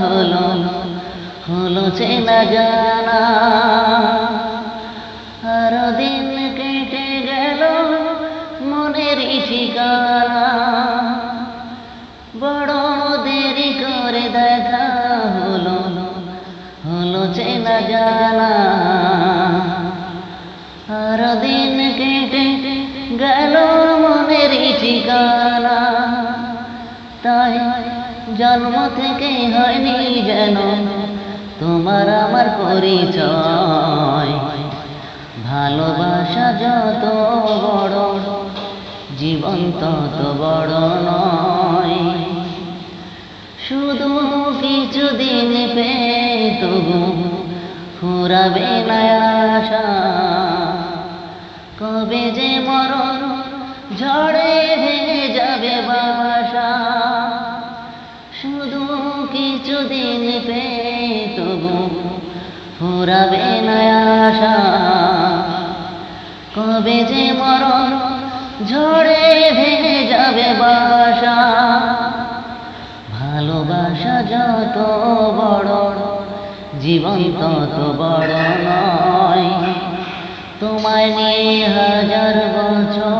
হলো হলো চেনা জানা। আরও দিন কেটে গেল মনের ঠিকানা। বড় দেরি করে দেখা হলো হলো চেনা জানা। আর দিন কেটে গেল মনের ঠিকানা। তাই জন্ম থেকে হয়নি যেন। তোমার আমার পরিচয়। ভালোবাসা যত বড়, জীবন তত বড় নয়। শুধু কিছুদিন পেয়ে তবু ফুরাবে আশা। কবে যে মরণ ঝড়ে ভেঙে যাবে বাসা কিছুদিন পেয়ে তবু ফুরাবে আশা। কবে যে মরণ ঝড়ে ভেঙে যাবে বাসা। ভালোবাসা যত বড়, জীবন তত বড় নয়। তোমায় নিয়ে হাজার বছর